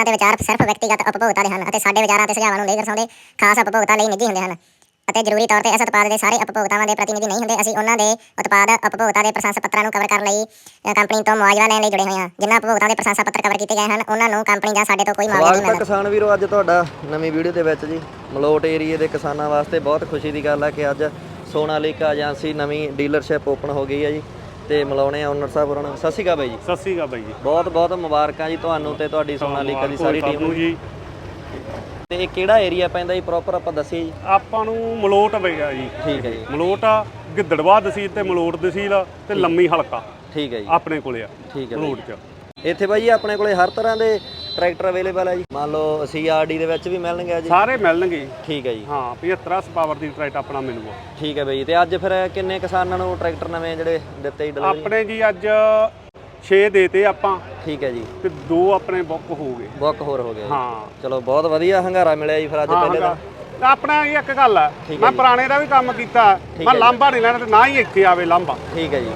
ਪੱਤਰਾਂ ਤੇ ਵਿਚਾਰ ਸਿਰਫ ਵਿਅਕਤੀਗਤ ਉਪਭੋਗਤਾ ਦੇ ਹਨ ਅਤੇ ਸਾਡੇ ਵਿਚਾਰਾਂ ਤੇ ਸੁਝਾਵਾਂ ਨੂੰ ਨਹੀਂ ਦਰਸਾਉਂਦੇ ਖਾਸ ਉਪਭੋਗਤਾ ਲਈ ਨਿੱਜੀ ਹੁੰਦੇ ਹਨ ਅਤੇ ਜ਼ਰੂਰੀ ਤੌਰ ਤੇ ਇਸ ਉਤਪਾਦ ਦੇ ਸਾਰੇ ਉਪਭੋਗਤਾਵਾਂ ਦੇ ਪ੍ਰਤੀਨਿਧੀ ਨਹੀਂ ਹੁੰਦੇ। ਅਸੀਂ ਉਹਨਾਂ ਦੇ ਉਤਪਾਦ ਉਪਭੋਗਤਾ ਦੇ ਪ੍ਰਸ਼ੰਸਾ ਪੱਤਰਾਂ ਨੂੰ ਕਵਰ ਕਰਨ ਲਈ ਕੰਪਨੀ ਤੋਂ ਮੁਆਵਜ਼ਾ ਲੈਣ ਲਈ ਜੁੜੇ ਹੋਏ ਹਾਂ। ਜਿਨ੍ਹਾਂ ਉਪਭੋਗਤਾਵਾਂ ਦੇ ਪ੍ਰਸ਼ੰਸਾ ਪੱਤਰ ਕਵਰ ਕੀਤੇ ਗਏ ਹਨ ਉਹਨਾਂ ਨੂੰ ਕੰਪਨੀ ਜਾਂ ਸਾਡੇ ਤੋਂ ਕੋਈ ਮੁਆਵਜ਼ਾ ਨਹੀਂ ਮਿਲਦਾ। ਕਿਸਾਨ ਵੀਰੋ ਅੱਜ ਤੁਹਾਡਾ ਨਵੀਂ ਵੀਡੀਓ ਦੇ ਵਿੱਚ ਜੀ। ਮਲੋਟ ਏਰੀਏ ਦੇ ਕਿਸਾਨਾਂ ਵਾਸਤੇ ਬਹੁਤ ਖੁਸ਼ੀ ਦੀ ਗੱਲ ਹੈ ਕਿ ਅੱਜ ਸੋਨਾਲੀਕਾ ਏਜੰਸੀ ਨਵੀਂ ਡੀਲਰਸ਼ਿਪ ਓਪਨ ਹੋ ਗਈ ਹੈ ਜੀ। ਤੇ ਮਿਲਾਉਣੇ ਆ ਓਨਰ ਸਾਹਿਬ ਉਹਨਾਂ ਨੂੰ ਸਤਿ ਸ਼੍ਰੀ ਅਕਾਲ ਬਾਈ ਜੀ। ਸਤਿ ਸ੍ਰੀ ਅਕਾਲ ਬਾਈ ਜੀ। ਬਹੁਤ ਬਹੁਤ ਮੁਬਾਰਕਾਂ ਜੀ ਤੁਹਾਨੂੰ ਤੇ ਤੁਹਾਡੀ ਸੋਨਾਲੀਕਾ ਦੀ ਸਾਰੀ ਟੀਮ ਨੂੰ। ਜੀ। ਤੇ ਇਹ ਕਿਹੜਾ ਏਰੀਆ ਪੈਂਦਾ ਜੀ? ਪ੍ਰੋਪਰ ਆਪਾਂ ਦੱਸੀਏ ਜੀ। ਆਪਾਂ ਨੂੰ ਮਲੋਟ ਪਈਆ ਜੀ। ਠੀਕ ਹੈ ਜੀ। ਮਲੋਟ ਆ ਗਿੱਦੜਵਾ ਤਹਿਸੀਲ ਤੇ ਮਲੋਟ ਤਹਿਸੀਲ ਆ ਤੇ ਲੰਮੀ ਹਲਕਾ। ਠੀਕ ਹੈ ਜੀ। ਆਪਣੇ ਕੋਲੇ ਆ ਠੀਕ ਹੈ ਬਾਈ। ਮਲੋਟ ਚ ਇੱਥੇ ਬਾਈ ਜੀ ਆਪਣੇ ਕੋਲੇ ਹਰ ਤਰ੍ਹਾਂ ਦੇ ਟਰੈਕਟਰ ਅਵੇਲੇਬਲ ਹੈ ਜੀ। ਮੰਨ ਲਓ ਸੀਆਰਡੀ ਦੇ ਵਿੱਚ ਵੀ ਮਿਲਣਗੇ ਜੀ। ਸਾਰੇ ਮਿਲਣਗੇ। ਠੀਕ ਹੈ ਜੀ। ਹਾਂ 75 ਪਾਵਰ ਦੀ ਟਰੈਕਟ ਆਪਣਾ ਮਿਲੂਗਾ। ਠੀਕ ਹੈ ਬਾਈ ਤੇ ਅੱਜ ਫਿਰ ਕਿੰਨੇ ਕਿਸਾਨਾਂ ਨੂੰ ਟਰੈਕਟਰ ਨਵੇਂ ਜਿਹੜੇ ਦਿੱਤੇ ਜੀ ਡਿਲੀਵਰੀ? ਆਪਣੇ ਜੀ ਅੱਜ 6 ਦੇਤੇ ਆਪਾਂ। ਠੀਕ ਹੈ ਜੀ। ਤੇ ਦੋ ਆਪਣੇ ਬੁੱਕ ਹੋ ਗਏ। ਬੁੱਕ ਹੋਰ ਹੋ ਜੀ ਹਾਂ। ਚਲੋ ਬਹੁਤ ਵਧੀਆ ਹੰਗਾਰਾ ਮਿਲਿਆ ਜੀ ਫਿਰ ਅੱਜ ਪਹਿਲੇ ਹਾਂ। ਆਪਣਾ ਇਹ ਇੱਕ ਗੱਲ ਆ। ਮੈਂ। ਪੁਰਾਣੇ ਦਾ ਵੀ ਕੰਮ ਕੀਤਾ। ਮੈਂ। ਲਾਂਭਾ ਨਹੀਂ ਲੈਣਾ ਤੇ ਨਾ ਹੀ ਇੱਥੇ ਆਵੇ ਲਾਂਭਾ। ਠੀਕ ਹੈ ਜੀ।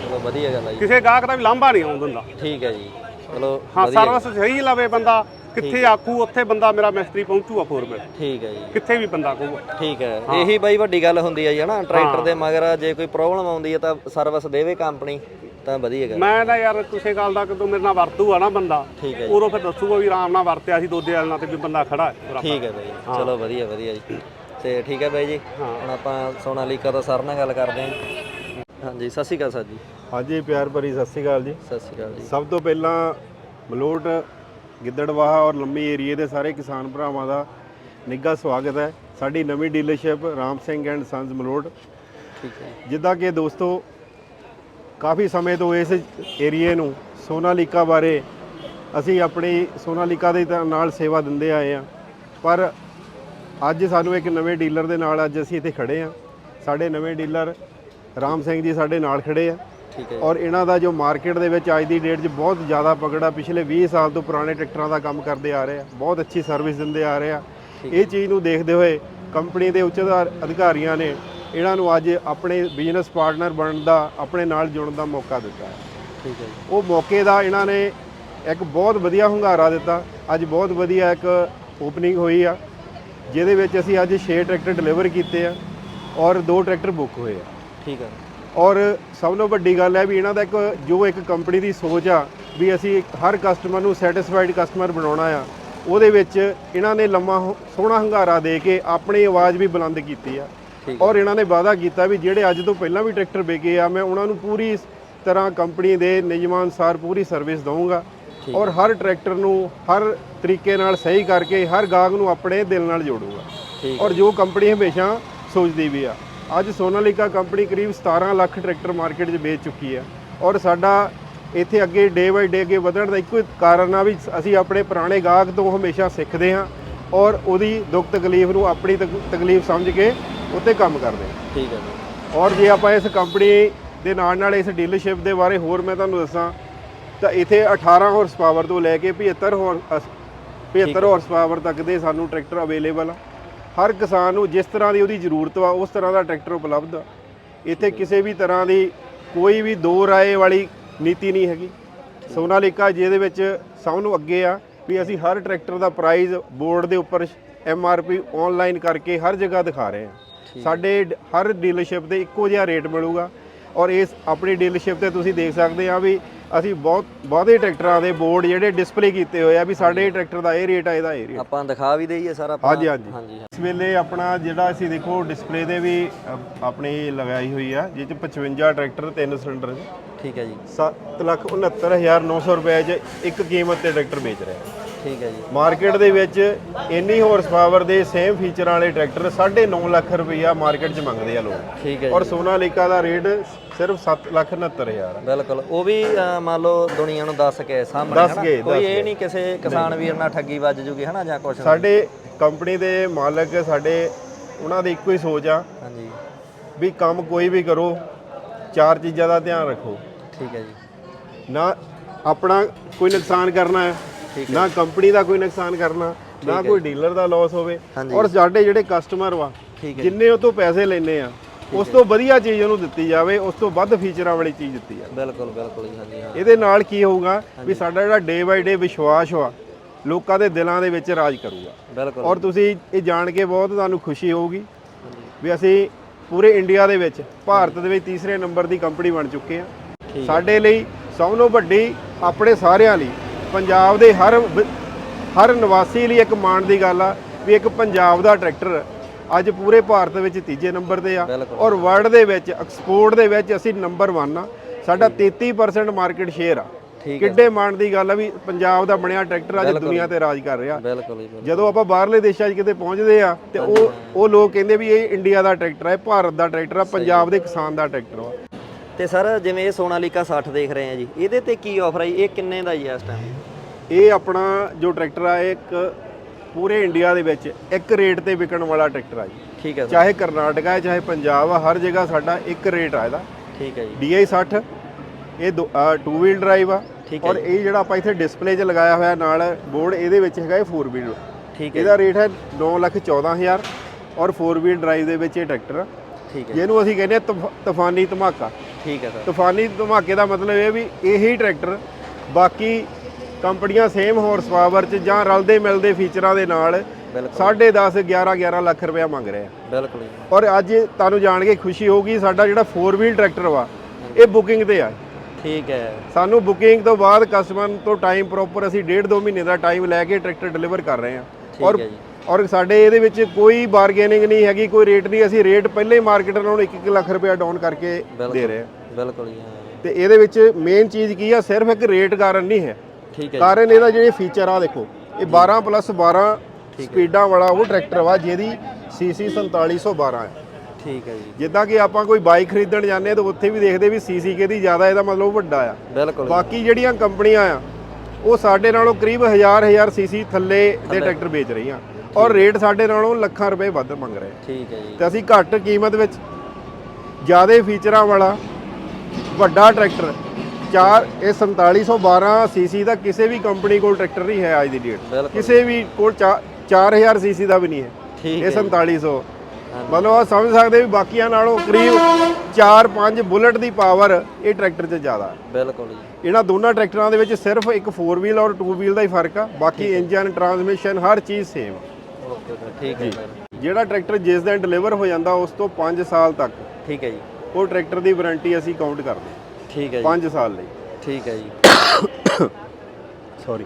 ਚਲੋ ਵਧੀਆ ਗੱਲ ਹੈ ਜੀ। ਕਿਸੇ ਗਾਹਕ ਦਾ ਵੀ ਲਾਂਭਾ ਨਹੀਂ ਆਉਣ ਦਿੰਦਾ। ਠੀਕ ਹੈ ਜੀ। ਚਲੋ ਹਾਂ ਵਧੀਆ। ਸਰਵਿਸ ਸਹੀ ਲਵੇ ਬੰਦਾ ਕਿੱਥੇ ਆਖੂ ਉੱਥੇ ਬੰਦਾ ਮੇਰਾ ਮਿਸਤਰੀ ਪਹੁੰਚੂਗਾ ਫੋਰਮੈਨ ਠੀਕ ਹੈ ਜੀ। ਕਿੱਥੇ ਵੀ ਬੰਦਾ ਕਹੂਗਾ। ਠੀਕ ਹੈ। ਇਹੀ ਬਾਈ ਵੱਡੀ ਗੱਲ ਹੁੰਦੀ ਹੈ ਜੀ ਹਨਾ? ਟਰੈਕਟਰ ਦੇ ਮਗਰ ਜੇ ਕੋਈ ਪ੍ਰੋਬਲਮ ਆਉਂਦੀ ਹੈ ਤਾਂ ਸਰਵਿਸ ਦੇਵੇ ਕੰਪਨੀ ਤਾਂ ਵਧੀਆ ਗੱਲ। ਮੈਂ ਨਾ ਯਾਰ ਕਿਸੇ ਗੱਲ ਦਾ ਕਦੋਂ ਮੇਰੇ ਨਾਲ ਵਰਤੂਗਾ ਨਾ ਬੰਦਾ ਠੀਕ ਹੈ ਜੀ। ਉਦੋਂ ਫਿਰ ਦੱਸੂਗਾ ਵੀ ਆਰਾਮ ਨਾਲ ਵਰਤਿਆ ਸੀ ਦੋਦੇ ਵਾਲੇ ਨਾਲ ਤੇ ਵੀ ਬੰਦਾ ਖੜਾ ਹੈ। ਠੀਕ ਹੈ ਬਾਈ। ਚਲੋ ਵਧੀਆ ਵਧੀਆ ਜੀ। ਤੇ ਠੀਕ ਹੈ ਬਾਈ ਜੀ। ਹੁਣ ਆਪਾਂ ਸੋਨਾਲੀਕਾ ਦਾ ਸਰ ਨਾਲ ਗੱਲ ਕਰਦੇ ਹਾਂ। ਹਾਂਜੀ ਸਤਿ ਸ਼੍ਰੀ ਅਕਾਲ ਸਰ ਜੀ। ਹਾਂਜੀ ਪਿਆਰ ਭਰੀ ਸਤਿ ਸ਼੍ਰੀ ਅਕਾਲ ਜੀ। ਸਤਿ ਸ਼੍ਰੀ ਅਕਾਲ ਜੀ। ਸਭ ਤੋਂ ਪਹਿਲਾਂ ਮਲੋਟ ਗਿੱਦੜਵਾਹਾ ਔਰ ਲੰਮੀ ਏਰੀਏ ਦੇ ਸਾਰੇ ਕਿਸਾਨ ਭਰਾਵਾਂ ਦਾ ਨਿੱਘਾ ਸਵਾਗਤ ਹੈ। ਸਾਡੀ ਨਵੀਂ dealership Ram Singh and sons Malout ਠੀਕ ਹੈ। ਜਿੱਦਾਂ ਕਿ ਦੋਸਤੋ ਕਾਫੀ ਸਮੇਂ ਤੋਂ ਇਸ ਏਰੀਏ ਨੂੰ ਸੋਨਾਲੀਕਾ ਬਾਰੇ ਅਸੀਂ ਆਪਣੀ ਸੋਨਾਲੀਕਾ ਦੇ ਨਾਲ ਸੇਵਾ ਦਿੰਦੇ ਆਏ ਆ ਪਰ ਅੱਜ ਸਾਨੂੰ ਇੱਕ ਨਵੇਂ ਡੀਲਰ ਦੇ ਨਾਲ ਅੱਜ ਅਸੀਂ ਇੱਥੇ ਖੜੇ ਆ ਸਾਡੇ ਨਵੇਂ ਡੀਲਰ ਰਾਮ ਸਿੰਘ ਜੀ ਸਾਡੇ ਨਾਲ ਖੜੇ ਆ। ਠੀਕ ਹੈ। ਔਰ ਇਹਨਾਂ ਦਾ ਜੋ ਮਾਰਕੀਟ ਦੇ ਵਿੱਚ ਅੱਜ ਦੀ ਡੇਟ 'ਚ ਬਹੁਤ ਜ਼ਿਆਦਾ ਪਕੜਾ ਪਿਛਲੇ 20 ਸਾਲ ਤੋਂ ਪੁਰਾਣੇ ਟਰੈਕਟਰਾਂ ਦਾ ਕੰਮ ਕਰਦੇ ਆ ਰਹੇ ਆ। ਬਹੁਤ ਅੱਛੀ ਸਰਵਿਸ ਦਿੰਦੇ ਆ ਰਹੇ ਆ। ਇਹ ਚੀਜ਼ ਨੂੰ ਦੇਖਦੇ ਹੋਏ ਕੰਪਨੀ ਦੇ ਉੱਚ ਅਧਿਕਾਰ- ਅਧਿਕਾਰੀਆਂ ਨੇ ਇਹਨਾਂ ਨੂੰ ਅੱਜ ਆਪਣੇ ਬਿਜ਼ਨਸ ਪਾਰਟਨਰ ਬਣਨ ਦਾ ਆਪਣੇ ਨਾਲ ਜੁੜਨ ਦਾ ਮੌਕਾ ਦਿੱਤਾ। ਠੀਕ ਹੈ ਉਹ ਮੌਕੇ ਦਾ ਇਹਨਾਂ ਨੇ ਇੱਕ ਬਹੁਤ ਵਧੀਆ ਹੁੰਗਾਰਾ ਦਿੱਤਾ। ਅੱਜ ਬਹੁਤ ਵਧੀਆ ਇੱਕ ਓਪਨਿੰਗ ਹੋਈ ਆ। ਜਿਹਦੇ ਵਿੱਚ ਅਸੀਂ ਅੱਜ 6 ਟਰੈਕਟਰ ਡਿਲੀਵਰ ਕੀਤੇ ਆ ਔਰ 2 ਟਰੈਕਟਰ ਬੁੱਕ ਹੋਏ ਆ। ਠੀਕ ਹੈ ਔਰ ਸਭ ਤੋਂ ਵੱਡੀ ਗੱਲ ਹੈ ਵੀ ਇਹਨਾਂ ਦਾ ਇੱਕ ਜੋ ਇੱਕ ਕੰਪਨੀ ਦੀ ਸੋਚ ਆ ਵੀ ਅਸੀਂ ਹਰ ਕਸਟਮਰ ਨੂੰ ਸੈਟੀਸਫਾਈਡ ਕਸਟਮਰ ਬਣਾਉਣਾ ਆ ਉਹਦੇ ਵਿੱਚ ਇਹਨਾਂ ਨੇ ਲੰਮਾ ਸੋਹਣਾ ਹੰਗਾਰਾ ਦੇ ਕੇ ਆਪਣੀ ਆਵਾਜ਼ ਵੀ ਬੁਲੰਦ ਕੀਤੀ ਆ। ਔਰ ਇਹਨਾਂ ਨੇ ਵਾਅਦਾ ਕੀਤਾ ਵੀ ਜਿਹੜੇ ਅੱਜ ਤੋਂ ਪਹਿਲਾਂ ਵੀ ਟਰੈਕਟਰ ਵਿਕੇ ਆ ਮੈਂ ਉਹਨਾਂ ਨੂੰ ਪੂਰੀ ਤਰ੍ਹਾਂ ਕੰਪਨੀ ਦੇ ਨਿਯਮਾਂ ਅਨੁਸਾਰ ਪੂਰੀ ਸਰਵਿਸ ਦਊਂਗਾ। ਔਰ ਹਰ ਟਰੈਕਟਰ ਨੂੰ ਹਰ ਤਰੀਕੇ ਨਾਲ ਸਹੀ ਕਰਕੇ ਹਰ ਗਾਹਕ ਨੂੰ ਆਪਣੇ ਦਿਲ ਨਾਲ ਜੋੜੂਗਾ। ਔਰ ਜੋ ਕੰਪਨੀ ਹਮੇਸ਼ਾ ਸੋਚਦੀ ਵੀ ਆ। ਅੱਜ ਸੋਨਾਲੀਕਾ ਕੰਪਨੀ ਕਰੀਬ 17 ਲੱਖ ਟਰੈਕਟਰ ਮਾਰਕੀਟ 'ਚ ਵੇਚ ਚੁੱਕੀ ਆ ਔਰ ਸਾਡਾ ਇੱਥੇ ਅੱਗੇ ਡੇ ਬਾਈ ਡੇ ਅੱਗੇ ਵਧਣ ਦਾ ਇੱਕੋ ਹੀ ਕਾਰਨ ਆ ਵੀ ਅਸੀਂ ਆਪਣੇ ਪੁਰਾਣੇ ਗਾਹਕ ਤੋਂ ਹਮੇਸ਼ਾ ਸਿੱਖਦੇ ਹਾਂ ਔਰ ਉਹਦੀ ਦੁੱਖ ਤਕਲੀਫ ਨੂੰ ਆਪਣੀ ਤਕ- ਤਕਲੀਫ ਸਮਝ ਕੇ ਉੱਤੇ ਕੰਮ ਕਰਦੇ ਹਾਂ। ਠੀਕ ਹੈ ਜੀ। ਔਰ ਜੇ ਆਪਾਂ ਇਸ ਕੰਪਨੀ ਦੇ ਨਾਲ ਨਾਲ ਇਸ ਡੀਲਰਸ਼ਿਪ ਦੇ ਬਾਰੇ ਹੋਰ ਮੈਂ ਤੁਹਾਨੂੰ ਦੱਸਾਂ ਤਾਂ ਇੱਥੇ 18 ਹਾਰਸ ਪਾਵਰ ਤੋਂ ਲੈ ਕੇ 75 ਹਾਰਸ 75 ਹਾਰਸ ਪਾਵਰ ਤੱਕ ਦੇ ਸਾਨੂੰ ਟਰੈਕਟਰ ਅਵੇਲੇਬਲ ਆ। ਹਰ ਕਿਸਾਨ ਨੂੰ ਜਿਸ ਤਰ੍ਹਾਂ ਦੀ ਉਹਦੀ ਜ਼ਰੂਰਤ ਵਾ ਉਸ ਤਰ੍ਹਾਂ ਦਾ ਟਰੈਕਟਰ ਉਪਲਬਧ ਆ। ਇੱਥੇ ਕਿਸੇ ਵੀ ਤਰ੍ਹਾਂ ਦੀ ਕੋਈ ਵੀ ਦੋ ਰਾਏ ਵਾਲੀ ਨੀਤੀ ਨਹੀਂ ਹੈਗੀ। ਸੋਨਾਲੀਕਾ ਜਿਹਦੇ ਵਿੱਚ ਸਭ ਨੂੰ ਅੱਗੇ ਆ ਵੀ ਅਸੀਂ ਹਰ ਟਰੈਕਟਰ ਦਾ ਪ੍ਰਾਈਸ ਬੋਰਡ ਦੇ ਉੱਪਰ ਐਮ ਆਰ ਪੀ ਆਨਲਾਈਨ ਕਰਕੇ ਹਰ ਜਗ੍ਹਾ ਦਿਖਾ ਰਹੇ ਹਾਂ ਸਾਡੇ ਹਰ ਡੀਲਰਸ਼ਿਪ ਤੇ ਇੱਕੋ ਜਿਹਾ ਰੇਟ ਮਿਲੂਗਾ ਔਰ ਇਸ ਆਪਣੀ ਡੀਲਰਸ਼ਿਪ ਤੇ ਤੁਸੀਂ ਦੇਖ ਸਕਦੇ ਆ ਵੀ ਅਸੀਂ ਬਹੁਤ ਬਹੁਤੇ ਟਰੈਕਟਰਾਂ ਦੇ ਬੋਰਡ ਜਿਹੜੇ ਡਿਸਪਲੇ ਕੀਤੇ ਹੋਏ ਆ ਵੀ ਸਾਡੇ ਟਰੈਕਟਰ ਦਾ ਇਹ ਰੇਟ ਆ ਇਹਦਾ ਇਹ ਰੇਟ ਆਪਾਂ ਦਿਖਾ ਵੀ ਦਈਏ ਸਾਰਾ ਆਪਣਾ? ਹਾਂਜੀ ਹਾਂਜੀ। ਹਾਂਜੀ ਇਸ ਵੇਲੇ ਆਪਣਾ ਜਿਹੜਾ ਅਸੀਂ ਦੇਖੋ ਡਿਸਪਲੇ ਦੇ ਵੀ ਆਪਣੀ ਲਗਾਈ ਹੋਈ ਆ ਜਿਹ ਚ 55 ਟਰੈਕਟਰ ਤਿੰਨ ਸਿਲੰਡਰ ਠੀਕ ਹੈ ਜੀ। 769900 ਰੁਪਏ 'ਚ ਇੱਕ ਕੀਮਤ ਤੇ ਟਰੈਕਟਰ ਵੇਚ ਰਿਹਾ। ਠੀਕ ਹੈ ਜੀ। ਮਾਰਕੀਟ ਦੇ ਵਿੱਚ ਇੰਨੀ ਹਾਰਸ ਪਾਵਰ ਦੇ ਸੇਮ ਫੀਚਰਾਂ ਵਾਲੇ ਟਰੈਕਟਰ 9.5 ਲੱਖ ਰੁਪਈਆ ਮਾਰਕੀਟ 'ਚ ਮੰਗਦੇ ਆ ਲੋਕ। ਠੀਕ ਹੈ ਔਰ ਸੋਨਾਲੀਕਾ ਦਾ ਰੇਟ ਸਿਰਫ 7,69,000 ਬਿਲਕੁਲ ਉਹ ਵੀ ਮੰਨ ਲਓ ਦੁਨੀਆ ਨੂੰ ਦੱਸ ਕੇ ਸਾਹਮਣੇ ਦੱਸ ਹਨਾ? ਕੇ, ਕੋਈ ਦੱਸ ਇਹ। ਨਹੀਂ ਕਿਸੇ ਕਿਸਾਨ ਵੀਰ ਨਾਲ ਠੱਗੀ ਵੱਜ ਜੂਗੀ ਹਨਾ ਜਾਂ ਕੁਛ ਸਾਡੇ ਕੰਪਨੀ ਦੇ ਮਾਲਕ ਸਾਡੇ ਉਹਨਾਂ ਦੀ ਇੱਕੋ ਹੀ ਸੋਚ ਆ। ਹਾਂਜੀ। ਵੀ ਕੰਮ ਕੋਈ ਵੀ ਕਰੋ ਚਾਰ ਚੀਜ਼ਾਂ ਦਾ ਧਿਆਨ ਰੱਖੋ। ਠੀਕ ਹੈ ਜੀ। ਨਾ ਆਪਣਾ ਕੋਈ ਨੁਕਸਾਨ ਕਰਨਾ ਹੈ ਨਾ ਕੰਪਨੀ ਦਾ ਕੋਈ ਨੁਕਸਾਨ ਕਰਨਾ ਨਾ ਕੋਈ ਡੀਲਰ ਦਾ ਲਾਸ ਹੋਵੇ। ਹਾਂਜੀ। ਔਰ ਸਾਡੇ ਜਿਹੜੇ ਕਸਟਮਰ ਵਾ ਠੀਕ ਹੈ ਜਿੰਨੇ ਉਹ ਤੋਂ ਪੈਸੇ ਲੈਨੇ ਆ ਉਸ ਤੋਂ ਵਧੀਆ ਚੀਜ਼ ਉਹਨੂੰ ਦਿੱਤੀ ਜਾਵੇ ਉਸ ਤੋਂ ਵੱਧ ਫੀਚਰਾਂ ਵਾਲੀ ਚੀਜ਼ ਦਿੱਤੀ ਜਾਵੇ। ਬਿਲਕੁਲ ਬਿਲਕੁਲ ਜੀ ਹਾਂਜੀ ਹਾਂ। ਇਹਦੇ ਨਾਲ ਕੀ ਹੋਊਗਾ ਵੀ ਸਾਡਾ ਜਿਹੜਾ ਡੇ ਬਾਈ ਡੇ ਵਿਸ਼ਵਾਸ ਵਾ ਲੋਕਾਂ ਦੇ ਦਿਲਾਂ ਦੇ ਵਿੱਚ ਰਾਜ ਕਰੂਗਾ। ਬਿਲਕੁਲ। ਔਰ ਤੁਸੀਂ ਇਹ ਜਾਣ ਕੇ ਬਹੁਤ ਤੁਹਾਨੂੰ ਖੁਸ਼ੀ ਹੋਊਗੀ ਵੀ ਅਸੀਂ ਪੂਰੇ ਇੰਡੀਆ ਦੇ ਵਿੱਚ ਭਾਰਤ ਦੇ ਵਿੱਚ ਤੀਸਰੇ ਨੰਬਰ ਦੀ ਕੰਪਨੀ ਬਣ ਚੁੱਕੇ ਆ ਸਾਡੇ ਲਈ ਸਭ ਤੋਂ ਵੱਡੀ ਆਪਣੇ ਸਾਰਿਆਂ ਲਈ ਪੰਜਾਬ ਦੇ ਹਰ ਹਰ ਨਿਵਾਸੀ ਲਈ ਇੱਕ ਮਾਣ ਦੀ ਗੱਲ ਆ ਵੀ ਇੱਕ ਪੰਜਾਬ ਦਾ ਟਰੈਕਟਰ ਅੱਜ ਪੂਰੇ ਭਾਰਤ ਵਿੱਚ ਤੀਜੇ ਨੰਬਰ ਤੇ ਆ। ਔਰ ਵਰਲਡ ਦੇ ਵਿੱਚ ਐਕਸਪੋਰਟ ਦੇ ਵਿੱਚ ਅਸੀਂ ਨੰਬਰ 1 ਆ। ਸਾਡਾ 33% ਮਾਰਕੀਟ ਸ਼ੇਅਰ ਆ। ਕਿੱਡੇ ਮਾਣ ਦੀ ਗੱਲ ਆ ਵੀ ਪੰਜਾਬ ਦਾ ਬਣਿਆ ਟਰੈਕਟਰ ਅੱਜ। ਦੁਨੀਆ ਤੇ ਰਾਜ ਕਰ ਰਿਹਾ। ਜਦੋਂ ਆਪਾਂ ਬਾਹਰਲੇ ਦੇਸ਼ਾਂ 'ਚ ਕਿਤੇ ਪਹੁੰਚਦੇ ਆ ਤੇ ਉਹ ਉਹ ਲੋਕ ਕਹਿੰਦੇ ਵੀ ਇਹ ਇੰਡੀਆ ਦਾ ਟਰੈਕਟਰ ਹੈ ਭਾਰਤ ਦਾ ਟਰੈਕਟਰ ਆ ਪੰਜਾਬ ਦੇ ਕਿਸਾਨ ਦਾ ਟਰੈਕਟਰ ਆ। ਤੇ ਸਰ ਜਿਵੇਂ ਇਹ ਸੋਨਾਲੀਕਾ 60 ਦੇਖ ਰਹੇ ਆ ਜੀ ਇਹਦੇ ਤੇ ਕੀ ਆਫਰ ਜੀ? ਇਹ ਕਿੰਨੇ ਦਾ ਜੀ ਇਸ ਟਾਈਮ ਇਹ ਆਪਣਾ ਜੋ ਟਰੈਕਟਰ ਆ ਇੱਕ ਪੂਰੇ ਇੰਡੀਆ ਦੇ ਵਿੱਚ ਇੱਕ ਰੇਟ ਤੇ ਵਿਕਣ ਵਾਲਾ ਟਰੈਕਟਰ ਆ ਜੀ। ਠੀਕ ਹੈ ਸਰ। ਚਾਹੇ ਕਰਨਾਟਕਾ ਹੈ ਚਾਹੇ ਪੰਜਾਬ ਆ ਹਰ ਜਗ੍ਹਾ ਸਾਡਾ ਇੱਕ ਰੇਟ ਆ ਇਹਦਾ। ਠੀਕ ਹੈ ਜੀ। DI 60 ਇਹ 2 ਵੀਲ ਡਰਾਈਵ ਆ। ਠੀਕ ਹੈ ਔਰ ਇਹ ਜਿਹੜਾ ਆਪਾਂ ਇੱਥੇ ਡਿਸਪਲੇ 'ਚ ਲਗਾਇਆ ਹੋਇਆ ਨਾਲ ਬੋਰਡ ਇਹਦੇ ਵਿੱਚ ਹੈਗਾ ਇਹ 4 ਵੀਲ ਠੀਕ ਹੈ ਇਹਦਾ ਰੇਟ ਹੈ 914000 ਔਰ 4 ਵੀਲ ਡਰਾਈਵ ਦੇ ਵਿੱਚ ਇਹ ਟਰੈਕਟਰ ਆ। ਠੀਕ ਹੈ ਜਿਹਨੂੰ ਅਸੀਂ ਕਹਿੰਦੇ ਆ ਤੂਫ- ਤੂਫਾਨੀ ਧਮਾਕਾ। ਠੀਕ ਹੈ ਸਰ। ਤੂਫਾਨੀ ਧਮਾਕੇ ਦਾ ਮਤਲਬ ਇਹ ਵੀ ਇਹੀ ਟਰੈਕਟਰ ਬਾਕੀ ਕੰਪਨੀਆਂ ਸੇਮ ਹਾਰਸ ਪਾਵਰ ਚ ਜਾਂ ਰਲਦੇ ਮਿਲਦੇ ਫੀਚਰਾਂ ਦੇ ਨਾਲ ਬਿਲਕੁਲ। 10.5 11 11 ਲੱਖ ਰੁਪਇਆ ਮੰਗ ਰਹੇ। ਆ ਬਿਲਕੁਲ ਜੀ। ਔਰ ਅੱਜ ਤੁਹਾਨੂੰ ਜਾਣ ਕੇ ਖੁਸ਼ੀ ਹੋਊਗੀ ਸਾਡਾ ਜਿਹੜਾ 4 ਵੀਲ ਟਰੈਕਟਰ ਵਾ ਇਹ ਬੁਕਿੰਗ ਤੇ ਆ। ਠੀਕ ਹੈ। ਸਾਨੂੰ ਬੁਕਿੰਗ ਤੋਂ ਬਾਅਦ ਕਸਟਮਰ ਤੋਂ ਟਾਈਮ ਪ੍ਰੋਪਰ ਅਸੀਂ ਡੇਢ ਦੋ ਮਹੀਨੇ ਦਾ ਟਾਈਮ ਲੈ ਕੇ ਟਰੈਕਟਰ ਡਿਲੀਵਰ ਕਰ ਰਹੇ ਆ ਔਰ ਔਰ ਸਾਡੇ ਇਹਦੇ ਵਿੱਚ ਕੋਈ ਬਾਰਗੇਨਿੰਗ ਨਹੀਂ ਹੈਗੀ ਕੋਈ ਰੇਟ ਨਹੀਂ ਅਸੀਂ ਰੇਟ ਪਹਿਲੇ ਹੀ ਮਾਰਕੀਟ ਨਾਲੋਂ 1-1 ਲੱਖ ਰੁਪਇਆ ਡਾਊਨ ਕਰਕੇ ਦੇ ਰਹੇ ਆ ਬਿਲਕੁਲ ਜੀ ਤੇ ਇਹਦੇ ਵਿੱਚ ਮੇਨ ਚੀਜ਼ ਕੀ ਆ ਸਿਰਫ ਇੱਕ ਰੇਟ ਕਾਰਨ ਨਹੀਂ ਹੈ। ਠੀਕ ਹੈ ਕਾਰਨ ਇਹਦਾ ਜਿਹੜੇ ਫੀਚਰ ਆ ਦੇਖੋ ਇਹ 12 ਪਲੱਸ 12 ਸਪੀਡਾਂ ਵਾਲਾ ਉਹ ਟਰੈਕਟਰ ਵਾ ਜਿਹਦੀ ਸੀਸੀ 4712 ਹੈ। ਠੀਕ ਹੈ ਜੀ। ਜਿੱਦਾਂ ਕਿ ਆਪਾਂ ਕੋਈ ਬਾਈਕ ਖਰੀਦਣ ਜਾਂਦੇ ਤਾਂ ਉੱਥੇ ਵੀ ਦੇਖਦੇ ਵੀ ਸੀਸੀ ਕਿਹਦੀ ਜ਼ਿਆਦਾ ਇਹਦਾ ਮਤਲਬ ਵੱਡਾ ਆ। ਬਿਲਕੁਲ ਬਾਕੀ ਜਿਹੜੀਆਂ ਕੰਪਨੀਆਂ ਆ ਉਹ ਸਾਡੇ ਨਾਲੋਂ ਕਰੀਬ 1000 1000 ਸੀਸੀ ਥੱਲੇ ਦੇ ਟਰੈਕਟਰ ਵੇਚ ਰਹੀਆਂ। ਔਰ ਰੇਟ ਸਾਡੇ ਨਾਲੋਂ ਲੱਖਾਂ ਰੁਪਏ ਵੱਧ ਮੰਗ ਰਹੇ। ਠੀਕ ਹੈ ਜੀ। ਤੇ ਅਸੀਂ ਘੱਟ ਕੀਮਤ ਵਿੱਚ ਜ਼ਿਆਦਾ ਫੀਚਰਾਂ ਵਾਲਾ ਵੱਡਾ ਟਰੈਕਟਰ ਚਾਰ ਇਹ 4712 ਸੀਸੀ ਦਾ ਕਿਸੇ ਵੀ ਕੰਪਨੀ ਕੋਲ ਟਰੈਕਟਰ ਨਹੀਂ ਹੈ ਅੱਜ ਦੀ ਡੇਟ ਬਿਲਕੁਲ। ਕਿਸੇ ਵੀ ਕੋਲ 4000 ਸੀਸੀ ਦਾ ਵੀ ਨਹੀਂ ਹੈ। ਠੀਕ ਇਹ ਹੈ 4700 ਮਤਲਬ ਆ ਸਮਝ ਸਕਦੇ ਵੀ ਬਾਕੀਆਂ ਨਾਲੋਂ ਕਰੀਬ 4-5 ਬੁਲਟ ਦੀ ਪਾਵਰ ਇਹ ਟਰੈਕਟਰ 'ਚ ਜ਼ਿਆਦਾ ਹੈ। ਬਿਲਕੁਲ ਜੀ। ਇਹਨਾਂ ਦੋਨਾਂ ਟਰੈਕਟਰਾਂ ਦੇ ਵਿੱਚ ਸਿਰਫ ਇੱਕ 4 ਵੀਲ ਔਰ 2 ਵੀਲ ਦਾ ਹੀ ਫ਼ਰਕ ਆ ਬਾਕੀ ਇੰਜਨ ਟਰਾਂਸਮਿਸ਼ਨ ਹਰ ਚੀਜ਼ ਸੇਮ ਆ। ਓਕੇ ਸਰ ਠੀਕ ਹੈ ਸਰ। ਜਿਹੜਾ ਟਰੈਕਟਰ ਜਿਸ ਦਿਨ ਡਿਲੀਵਰ ਹੋ ਜਾਂਦਾ ਉਸ ਤੋਂ 5 ਸਾਲ ਤੱਕ ਠੀਕ ਹੈ ਜੀ। ਉਹ ਟਰੈਕਟਰ ਦੀ ਵਾਰੰਟੀ ਅਸੀਂ ਕਾਊਂਟ ਕਰਦੇ ਹਾਂ। ਠੀਕ ਹੈ ਜੀ। 5 ਸਾਲ ਲਈ। ਠੀਕ ਹੈ ਜੀ। ਸੌਰੀ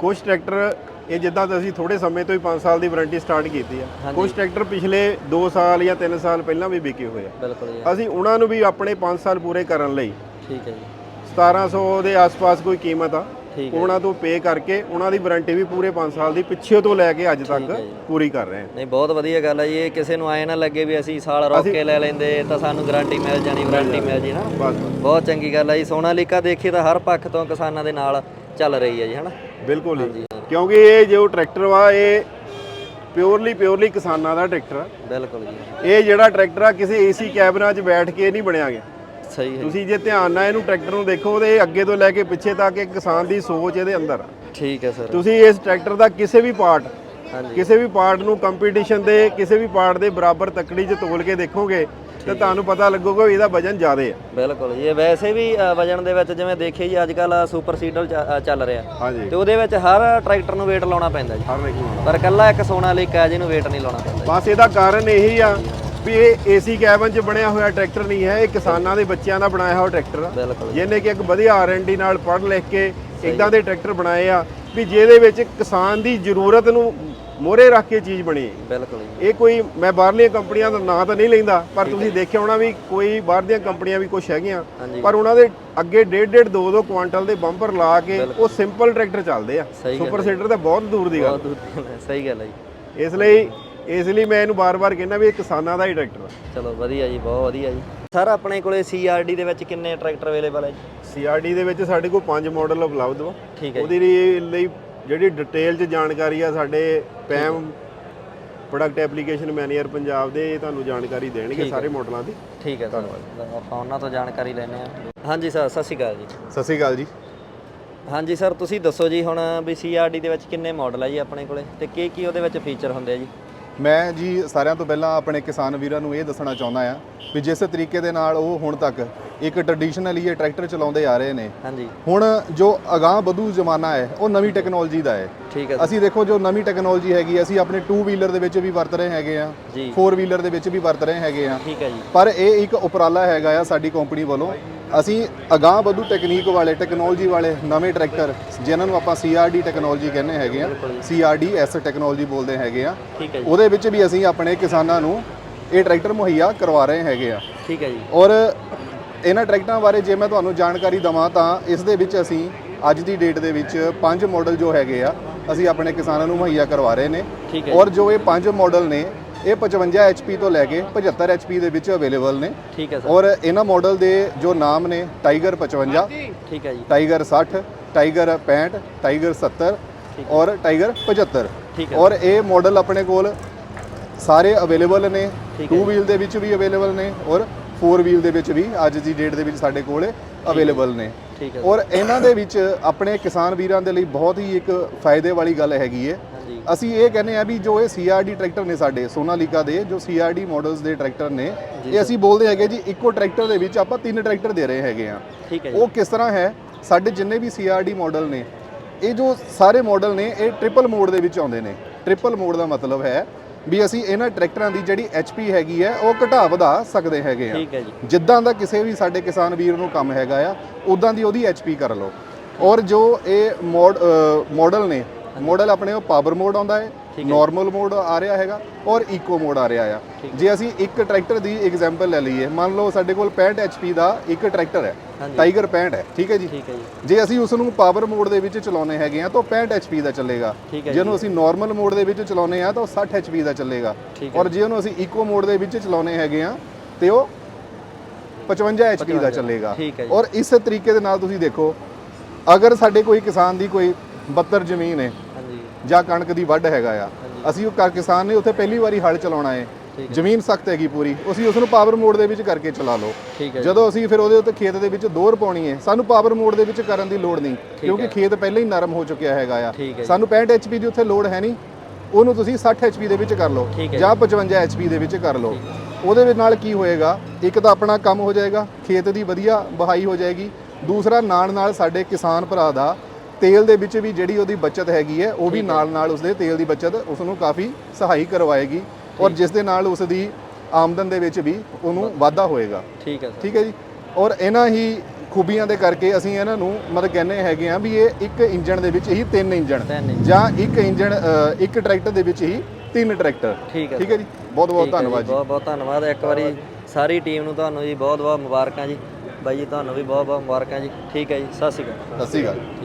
ਕੁਝ ਟਰੈਕਟਰ ਇਹ ਜਿੱਦਾਂ ਤਾਂ ਅਸੀਂ ਥੋੜੇ ਸਮੇਂ ਤੋਂ ਹੀ 5 ਸਾਲ ਦੀ ਵਾਰੰਟੀ ਸਟਾਰਟ ਕੀਤੀ ਆ। ਹਾਂਜੀ। ਕੁਝ ਟਰੈਕਟਰ ਪਿਛਲੇ 2 ਸਾਲ ਜਾਂ 3 ਸਾਲ ਪਹਿਲਾਂ ਵੀ ਵਿਕੇ ਹੋਏ ਆ। ਬਿਲਕੁਲ ਜੀ। ਅਸੀਂ ਉਹਨਾਂ ਨੂੰ ਵੀ ਆਪਣੇ 5 ਸਾਲ ਪੂਰੇ ਕਰਨ ਲਈ ਠੀਕ ਹੈ ਜੀ। 1700 ਦੇ ਆਸ-ਪਾਸ ਕੋਈ ਕੀਮਤ ਆ। ਉਹਨਾਂ ਤੋਂ ਪੇ ਕਰਕੇ ਉਹਨਾਂ ਦੀ ਵਾਰੰਟੀ ਵੀ ਪੂਰੇ 5 ਸਾਲ ਦੀ ਪਿੱਛੇ ਤੋਂ ਲੈ ਕੇ ਅੱਜ ਤੱਕ ਜੀ। ਪੂਰੀ ਕਰ ਰਹੇ ਹਾਂ। ਨਹੀਂ ਬਹੁਤ ਵਧੀਆ ਗੱਲ ਹੈ ਜੀ ਇਹ ਕਿਸੇ ਨੂੰ ਆਏ ਨਾ ਲੱਗੇ ਵੀ ਅਸੀਂ ਸਾਲ ਰੋਕ ਕੇ ਲੈ ਲੈਂਦੇ ਤਾਂ ਸਾਨੂੰ ਗਾਰੰਟੀ ਮਿਲ ਜਾਣੀ ਵਾਰੰਟੀ ਮਿਲ ਜੀ ਨਾ ਬਹੁਤ ਚੰਗੀ ਗੱਲ ਹੈ ਜੀ ਸੋਨਾਲੀਕਾ ਦੇਖੀ ਤਾਂ ਹਰ ਪੱਖ ਤੋਂ ਕਿਸਾਨਾਂ ਦੇ ਨਾਲ ਚੱਲ ਰਹੀ ਹੈ ਜੀ ਹਨਾ? ਬਿਲਕੁਲ ਹੀ। ਕਿਉਂਕਿ ਇਹ ਜੋ ਟਰੈਕਟਰ ਵਾ ਇਹ ਪਿਓਰਲੀ ਪਿਓਰਲੀ ਕਿਸਾਨਾਂ ਦਾ ਟਰੈਕਟਰ ਬਿਲਕੁਲ ਜੀ। ਇਹ ਜਿਹੜਾ ਟਰੈਕਟਰ ਆ ਕਿਸੇ ਏਸੀ ਕੈਬਨਾਂ 'ਚ ਬੈਠ ਕੇ ਨਹੀਂ ਬਣਿਆ ਗਿਆ। ਸਹੀ ਹੈ ਤੁਸੀਂ ਜੇ ਧਿਆਨ ਨਾਲ ਇਹਨੂੰ ਟਰੈਕਟਰ ਨੂੰ ਦੇਖੋ ਤੇ ਇਹ ਅੱਗੇ ਤੋਂ ਲੈ ਕੇ ਪਿੱਛੇ ਤੱਕ ਇੱਕ ਕਿਸਾਨ ਦੀ ਸੋਚ ਇਹਦੇ ਅੰਦਰ ਆ। ਠੀਕ ਹੈ ਸਰ। ਤੁਸੀਂ ਇਸ ਟਰੈਕਟਰ ਦਾ ਕਿਸੇ ਵੀ ਪਾਰਟ ਹਾਂਜੀ। ਕਿਸੇ ਵੀ ਪਾਰਟ ਨੂੰ ਕੰਪੀਟੀਸ਼ਨ ਦੇ ਕਿਸੇ ਵੀ ਪਾਰਟ ਦੇ ਬਰਾਬਰ ਤੱਕੜੀ 'ਚ ਤੋਲ ਕੇ ਦੇਖੋਗੇ ਤੇ ਤੁਹਾਨੂੰ ਪਤਾ ਲੱਗੂਗਾ ਵੀ ਇਹਦਾ ਵਜਨ ਜ਼ਿਆਦਾ ਹੈ ਬਿਲਕੁਲ ਜੀ ਇਹ ਵੈਸੇ ਵੀ ਅ, ਵਜਨ ਦੇ ਵਿੱਚ ਜਿਵੇਂ ਦੇਖੀਏ ਜੀ ਅੱਜ ਕੱਲ ਸੁਪਰ ਸੀਡਲ ਚੱਲ ਰਿਹਾ। ਹਾਂਜੀ। ਤੇ ਉਹਦੇ ਵਿੱਚ ਹਰ ਟਰੈਕਟਰ ਨੂੰ weight ਲਾਉਣਾ ਪੈਂਦਾ ਜੀ। ਹਰ ਇੱਕ ਨੂੰ ਪਰ ਕੱਲਾ ਇੱਕ ਸੋਨਾਲੀਕਾ ਹੈ ਜਿਹਨੂੰ weight ਨਹੀਂ ਲਾਉਣਾ ਪੈਂਦਾ ਬਸ ਇਹਦਾ ਕਾਰਨ ਇਹੀ ਆ ਵੀ ਇਹ ਏਸੀ ਕੈਬਨ 'ਚ ਬਣਿਆ ਹੋਇਆ ਟਰੈਕਟਰ ਨਹੀਂ ਹੈ ਇਹ ਕਿਸਾਨਾਂ ਦੇ ਬੱਚਿਆਂ ਦਾ ਬਣਾਇਆ ਹੋਇਆ ਟਰੈਕਟਰ ਆ। ਜਿਹਨੇ ਕਿ ਇੱਕ ਵਧੀਆ ਆਰਐਨਡੀ ਨਾਲ ਪੜ੍ਹ ਲਿਖ ਕੇ ਇਦਾਂ ਦੇ ਟਰੈਕਟਰ ਬਣਾਏ ਆ ਵੀ ਜਿਹਦੇ ਵਿੱਚ ਕਿਸਾਨ ਦੀ ਜ਼ਰੂਰਤ ਨੂੰ ਮੋਹਰੇ ਰੱਖ ਕੇ ਚੀਜ਼ ਬਣੀ। ਬਿਲਕੁਲ ਇਹ ਕੋਈ ਮੈਂ ਬਾਹਰਲੀਆਂ ਕੰਪਨੀਆਂ ਦਾ ਨਾਂ ਤਾਂ ਨਹੀਂ ਲੈਂਦਾ ਪਰ ਤੁਸੀਂ ਦੇਖਿਆ ਹੋਣਾ ਵੀ ਕੋਈ ਬਾਹਰ ਦੀਆਂ ਕੰਪਨੀਆਂ ਵੀ ਕੁਝ ਹੈਗੀਆਂ। ਪਰ ਉਹਨਾਂ ਦੇ ਅੱਗੇ ਡੇਢ ਡੇਢ ਦੋ ਦੋ ਕੁਆਂਟਲ ਦੇ ਬੰਪਰ ਲਾ ਕੇ ਉਹ ਸਿੰਪਲ ਟਰੈਕਟਰ ਚੱਲਦੇ ਆ। ਸੁਪਰ ਸੀਡਰ ਤਾਂ ਬਹੁਤ ਦੂਰ ਦੀ ਗੱਲ ਸਹੀ ਗੱਲ ਹੈ ਜੀ। ਇਸ ਲਈ ਇਸ ਲਈ ਮੈਂ ਇਹਨੂੰ ਬਾਰ-ਬਾਰ ਕਹਿੰਦਾ ਵੀ ਇਹ ਕਿਸਾਨਾਂ ਦਾ ਹੀ ਟਰੈਕਟਰ ਆ। ਚਲੋ ਵਧੀਆ ਜੀ ਬਹੁਤ ਵਧੀਆ ਜੀ। ਸਰ ਆਪਣੇ ਕੋਲੇ ਸੀਆਰਡੀ ਦੇ ਵਿੱਚ ਕਿੰਨੇ ਟਰੈਕਟਰ ਅਵੇਲੇਬਲ ਹੈ ਜੀ? ਸੀਆਰਡੀ ਦੇ ਵਿੱਚ ਸਾਡੇ ਕੋਲ ਪੰਜ ਮਾਡਲ ਉਪਲਬਧ ਵਾ। ਠੀਕ ਹੈ ਜੀ। ਉਹਦੀ ਲਈ ਲਈ ਜਿਹੜੀ ਡਿਟੇਲ 'ਚ ਜਾਣਕਾਰੀ ਆ ਸਾਡੇ ਪੈਮ ਪ੍ਰੋਡਕਟ ਐਪਲੀਕੇਸ਼ਨ ਮੈਨੇਜਰ ਪੰਜਾਬ ਦੇ ਇਹ ਤੁਹਾਨੂੰ ਜਾਣਕਾਰੀ ਦੇਣਗੇ ਸਾਰੇ ਮਾਡਲਾਂ ਦੀ। ਠੀਕ ਹੈ ਸਰ ਆਪਾਂ ਉਹਨਾਂ ਤੋਂ ਜਾਣਕਾਰੀ ਲੈਣੇ ਆ ਹਾਂਜੀ ਸਰ ਸਤਿ ਸ਼੍ਰੀ ਅਕਾਲ ਜੀ। ਸਤਿ ਸ਼੍ਰੀ ਅਕਾਲ ਜੀ। ਹਾਂਜੀ ਸਰ ਤੁਸੀਂ ਦੱਸੋ ਜੀ ਹੁਣ ਵੀ ਸੀਆਰਡੀ ਦੇ ਵਿੱਚ ਕਿੰਨੇ ਮਾਡਲ ਹੈ ਜੀ ਆਪਣੇ ਕੋਲੇ? ਤੇ ਕੀ ਕੀ ਉਹਦੇ ਵਿੱਚ ਫੀਚਰ ਹੁੰਦੇ ਆ ਜੀ? ਮੈਂ ਜੀ ਸਾਰਿਆਂ ਤੋਂ ਪਹਿਲਾਂ ਆਪਣੇ ਕਿਸਾਨ ਵੀਰਾਂ ਨੂੰ ਇਹ ਦੱਸਣਾ ਚਾਹੁੰਦਾ ਆ ਵੀ ਜਿਸ ਤਰੀਕੇ ਦੇ ਨਾਲ ਉਹ ਹੁਣ ਤੱਕ ਇੱਕ ਟ੍ਰੈਡੀਸ਼ਨਲੀ ਇਹ ਟਰੈਕਟਰ ਚਲਾਉਂਦੇ ਆ ਰਹੇ ਨੇ। ਹਾਂਜੀ। ਹੁਣ ਜੋ ਅਗਾਹ ਵਧੂ ਜ਼ਮਾਨਾ ਹੈ ਉਹ ਨਵੀਂ ਟੈਕਨੋਲੋਜੀ ਦਾ ਹੈ। ਠੀਕ ਹੈ ਅਸੀਂ ਦੇਖੋ ਜੋ ਨਵੀਂ ਟੈਕਨੋਲੋਜੀ ਹੈਗੀ ਅਸੀਂ ਆਪਣੇ 2 ਵੀਲਰ ਦੇ ਵਿੱਚ ਵੀ ਵਰਤ ਰਹੇ ਹੈਗੇ ਆ ਜੀ। 4 ਵੀਲਰ ਦੇ ਵਿੱਚ ਵੀ ਵਰਤ ਰਹੇ ਹੈਗੇ ਆ ਠੀਕ ਹੈ ਜੀ। ਪਰ ਇਹ ਇੱਕ ਉਪਰਾਲਾ ਹੈਗਾ ਆ ਸਾਡੀ ਕੰਪਨੀ ਵੱਲੋਂ ਅਸੀਂ ਅਗਾਹ ਵਧੂ ਟੈਕਨੀਕ ਵਾਲੇ ਟੈਕਨੋਲੋਜੀ ਵਾਲੇ ਨਵੇਂ ਟਰੈਕਟਰ ਜਿਨ੍ਹਾਂ ਨੂੰ ਆਪਾਂ CRD ਟੈਕਨੋਲੋਜੀ ਕਹਿੰਦੇ ਹੈਗੇ ਆ CRDS ਟੈਕਨੋਲੋਜੀ ਬੋਲਦੇ ਹੈਗੇ ਆ। ਠੀਕ ਹੈ ਜੀ। ਉਹਦੇ ਵਿੱਚ ਵੀ ਅਸੀਂ ਆਪਣੇ ਕਿਸਾਨਾਂ ਨੂੰ ਇਹ ਟਰੈਕਟਰ ਮੁਹੱਈਆ ਕਰਵਾ ਰਹੇ ਹੈਗੇ ਆ। ਠੀਕ ਹੈ ਜੀ। ਔਰ ਇਹਨਾਂ ਟਰੈਕਟਰਾਂ ਬਾਰੇ ਜੇ ਮੈਂ ਤੁਹਾਨੂੰ ਜਾਣਕਾਰੀ ਦਵਾਂ ਤਾਂ ਇਸ ਦੇ ਵਿੱਚ ਅਸੀਂ ਅੱਜ ਦੀ ਡੇਟ ਦੇ ਵਿੱਚ ਪੰਜ ਮਾਡਲ ਜੋ ਹੈਗੇ ਆ ਅਸੀਂ ਆਪਣੇ ਕਿਸਾਨਾਂ ਨੂੰ ਮੁਹੱਈਆ ਕਰਵਾ ਰਹੇ ਨੇ। ਔਰ ਜੋ ਇਹ ਪੰਜ ਮਾਡਲ ਨੇ ਇਹ 55 HP ਤੋਂ ਲੈ ਕੇ 75 HP ਦੇ ਵਿੱਚ ਅਵੇਲੇਬਲ ਨੇ। ਠੀਕ ਹੈ ਸਰ ਔਰ ਇਹਨਾਂ ਮਾਡਲ ਦੇ ਜੋ ਨਾਮ ਨੇ ਟਾਈਗਰ 55 ਠੀਕ ਹੈ ਜੀ। ਟਾਈਗਰ 60 ਟਾਈਗਰ 65 ਟਾਈਗਰ 70 ਔਰ ਟਾਈਗਰ 75 ਠੀਕ ਹੈ। ਔਰ ਇਹ ਮਾਡਲ ਆਪਣੇ ਕੋਲ ਸਾਰੇ ਅਵੇਲੇਬਲ ਨੇ। 2 ਵੀਲ ਦੇ ਵਿੱਚ ਵੀ ਅਵੇਲੇਬਲ ਨੇ ਔਰ 4 ਵੀਲ ਦੇ ਵਿੱਚ ਵੀ ਅੱਜ ਦੀ ਡੇਟ ਦੇ ਵਿੱਚ ਸਾਡੇ ਕੋਲ ਅਵੇਲੇਬਲ ਨੇ। ਠੀਕ ਹੈ ਔਰ ਇਹਨਾਂ ਦੇ ਵਿੱਚ ਆਪਣੇ ਕਿਸਾਨ ਵੀਰਾਂ ਦੇ ਲਈ ਬਹੁਤ ਹੀ ਇੱਕ ਫਾਇਦੇ ਵਾਲੀ ਗੱਲ ਹੈਗੀ ਹੈ ਅਸੀਂ ਇਹ ਕਹਿੰਦੇ ਆ ਵੀ ਜੋ ਇਹ ਸੀਆਰਡੀ ਟਰੈਕਟਰ ਨੇ ਸਾਡੇ ਸੋਨਾਲੀਕਾ ਦੇ ਜੋ ਸੀਆਰਡੀ ਮਾਡਲਸ ਦੇ ਟਰੈਕਟਰ ਨੇ ਇਹ ਅਸੀਂ ਬੋਲਦੇ ਹੈਗੇ ਜੀ ਇੱਕੋ ਟਰੈਕਟਰ ਦੇ ਵਿੱਚ ਆਪਾਂ ਤਿੰਨ ਟਰੈਕਟਰ ਦੇ ਰਹੇ ਹੈਗੇ ਆ ਉਹ ਕਿਸ ਤਰ੍ਹਾਂ ਹੈ? ਸਾਡੇ ਜਿੰਨੇ ਵੀ ਸੀਆਰਡੀ ਮਾਡਲ ਨੇ ਇਹ ਜੋ ਸਾਰੇ ਮਾਡਲ ਨੇ ਇਹ ਟ੍ਰਿਪਲ ਮੋਡ ਦੇ ਵਿੱਚ ਆਉਂਦੇ ਨੇ। ਟ੍ਰਿਪਲ ਮੋਡ ਦਾ ਮਤਲਬ ਹੈ ਵੀ ਅਸੀਂ ਇਹਨਾਂ ਟਰੈਕਟਰਾਂ ਦੀ ਜਿਹੜੀ HP ਹੈਗੀ ਹੈ ਉਹ ਘਟਾ ਵਧਾ ਸਕਦੇ ਹੈਗੇ ਆ ਜਿੱਦਾਂ ਦਾ ਕਿਸੇ ਵੀ ਸਾਡੇ ਕਿਸਾਨ ਵੀਰ ਨੂੰ ਕੰਮ ਹੈਗਾ ਆ ਉਦਾਂ ਦੀ ਉਹਦੀ HP ਕਰ ਲਓ। ਔਰ ਜੋ ਇਹ ਮੋਡ ਮਾਡਲ ਨੇ ਮਾਡਲ ਆਪਣੇ ਉਹ ਪਾਵਰ ਮੋਡ ਆਉਂਦਾ ਹੈ ਨਾਰਮਲ ਮੋਡ ਆ ਰਿਹਾ ਹੈਗਾ ਔਰ ਇਕੋ ਮੋਡ ਆ ਰਿਹਾ ਆ। ਜੇ ਅਸੀਂ ਇੱਕ ਟਰੈਕਟਰ ਦੀ ਐਗਜ਼ਾਮਪਲ ਲੈ ਲਈਏ ਮੰਨ ਲਓ ਸਾਡੇ ਕੋਲ 65 HP ਦਾ ਇੱਕ ਟਰੈਕਟਰ ਹੈ। ਟਾਈਗਰ 65 ਹੈ ਠੀਕ ਹੈ ਜੀ? ਜੀ। ਜੇ ਅਸੀਂ ਉਸ ਨੂੰ ਪਾਵਰ ਮੋਡ ਦੇ ਵਿੱਚ ਚਲਾਉਨੇ ਹੈਗੇ ਆ ਤਾਂ ਉਹ 65 HP ਦਾ ਚੱਲੇਗਾ। ਹੈ ਜਿਹਨੂੰ ਅਸੀਂ ਨਾਰਮਲ ਮੋਡ ਦੇ ਵਿੱਚ ਚਲਾਉਨੇ ਆ ਤਾਂ ਉਹ 60 HP ਦਾ ਚੱਲੇਗਾ। ਔਰ ਜੇ ਉਹਨੂੰ ਅਸੀਂ ਇਕੋ ਮੋਡ ਦੇ ਵਿੱਚ ਚਲਾਉਨੇ ਹੈਗੇ ਆ ਤੇ ਉਹ 55 HP ਦਾ ਚੱਲੇਗਾ। ਜੀ। ਔਰ ਇਸ ਤਰੀਕੇ ਦੇ ਨਾਲ ਤੁਸੀਂ ਦੇਖੋ ਅਗਰ ਸਾਡੇ ਕੋਈ ਕਿਸਾਨ ਦੀ ਕੋਈ 72 ਜ਼ਮੀਨ ਹੈ। ਹਾਂਜੀ। ਜਾਂ ਕਣਕ ਦੀ ਵੱਢ ਹੈਗਾ ਆ। ਅਸੀਂ ਉਹ ਕਰ ਕਿਸਾਨ ਨੇ ਉੱਥੇ ਪਹਿਲੀ ਵਾਰੀ ਹਲ ਚਲਾਉਣਾ ਹੈ। ਜ਼ਮੀਨ ਸਖਤ ਹੈਗੀ ਪੂਰੀ। ਅਸੀਂ ਉਸ ਨੂੰ ਪਾਵਰ ਮੋਡ ਦੇ ਵਿੱਚ ਕਰਕੇ ਚਲਾ ਲਓ। ਜਦੋਂ ਅਸੀਂ ਫਿਰ ਉਹਦੇ ਉੱਤੇ ਖੇਤ ਦੇ ਵਿੱਚ ਦੋਰ ਪਾਉਣੀ ਹੈ ਸਾਨੂੰ ਪਾਵਰ ਮੋਡ ਦੇ ਵਿੱਚ ਕਰਨ ਦੀ ਲੋੜ ਨਹੀਂ ਕਿਉਂਕਿ ਖੇਤ ਪਹਿਲਾਂ ਹੀ ਨਰਮ ਹੋ ਚੁੱਕਿਆ ਹੈਗਾ ਆ। ਸਾਨੂੰ 65 HP ਦੀ ਉੱਥੇ ਲੋੜ ਹੈ ਨਹੀਂ। ਉਹਨੂੰ ਤੁਸੀਂ 60 HP ਦੇ ਵਿੱਚ ਕਰ ਲਓ। ਜਾਂ। 55 HP ਦੇ ਵਿੱਚ ਕਰ ਲਓ। ਉਹਦੇ ਵਿੱਚ ਨਾਲ ਕੀ ਹੋਏਗਾ? ਇੱਕ ਤਾਂ ਆਪਣਾ ਕੰਮ ਹੋ ਜਾਏਗਾ। ਖੇਤ ਦੀ ਵਧੀਆ ਬਹਾਈ ਹੋ ਜਾਏਗੀ। ਦੂਸਰਾ ਨਾਲ ਨਾਲ ਸਾਡੇ ਕਿਸਾਨ ਭਰਾ ਦਾ ਤੇਲ ਦੇ ਵਿੱਚ ਵੀ ਜਿਹੜੀ ਉਹਦੀ ਬਚਤ ਹੈਗੀ ਹੈ ਉਹ ਵੀ ਨਾਲ ਨਾਲ ਉਸਦੇ ਤੇਲ ਦੀ ਬਚਤ ਉਸ ਨੂੰ ਕਾਫੀ ਸਹਾਈ ਕਰਵਾਏਗੀ ਔਰ ਜਿਸ ਦੇ ਨਾਲ ਉਸ ਦੀ ਆਮਦਨ ਦੇ ਵਿੱਚ ਵੀ ਉਹਨੂੰ ਵਾਧਾ ਹੋਏਗਾ। ਠੀਕ ਹੈ ਸਰ। ਠੀਕ ਹੈ ਜੀ? ਔਰ ਇਹਨਾਂ ਹੀ ਖੂਬੀਆਂ ਦੇ ਕਰਕੇ ਅਸੀਂ ਇਹਨਾਂ ਨੂੰ ਮਤਲਬ ਕਹਿੰਦੇ ਹੈਗੇ ਆ ਵੀ ਇਹ ਇੱਕ ਇੰਜਣ ਦੇ ਵਿੱਚ ਹੀ ਤਿੰਨ ਇੰਜਣ। ਜਾਂ ਇੱਕ ਇੰਜਣ ਇੱਕ ਟਰੈਕਟਰ ਦੇ ਵਿੱਚ ਹੀ ਤਿੰਨ ਟਰੈਕਟਰ। ਠੀਕ ਹੈ ਠੀਕ ਹੈ ਜੀ? ਬਹੁਤ ਬਹੁਤ ਧੰਨਵਾਦ ਜੀ। ਬਹੁਤ ਬਹੁਤ ਧੰਨਵਾਦ। ਇੱਕ ਵਾਰੀ ਸਾਰੀ ਟੀਮ ਨੂੰ ਤੁਹਾਨੂੰ ਜੀ ਬਹੁਤ ਬਹੁਤ ਮੁਬਾਰਕਾਂ ਜੀ। ਬਾਈ ਜੀ ਤੁਹਾਨੂੰ ਵੀ ਬਹੁਤ ਬਹੁਤ ਮੁਬਾਰਕਾਂ ਜੀ। ਠੀਕ ਹੈ ਜੀ ਸਤਿ ਸ਼੍ਰੀ ਅਕਾਲ। ਸਤਿ ਸ਼੍ਰੀ ਅਕਾਲ।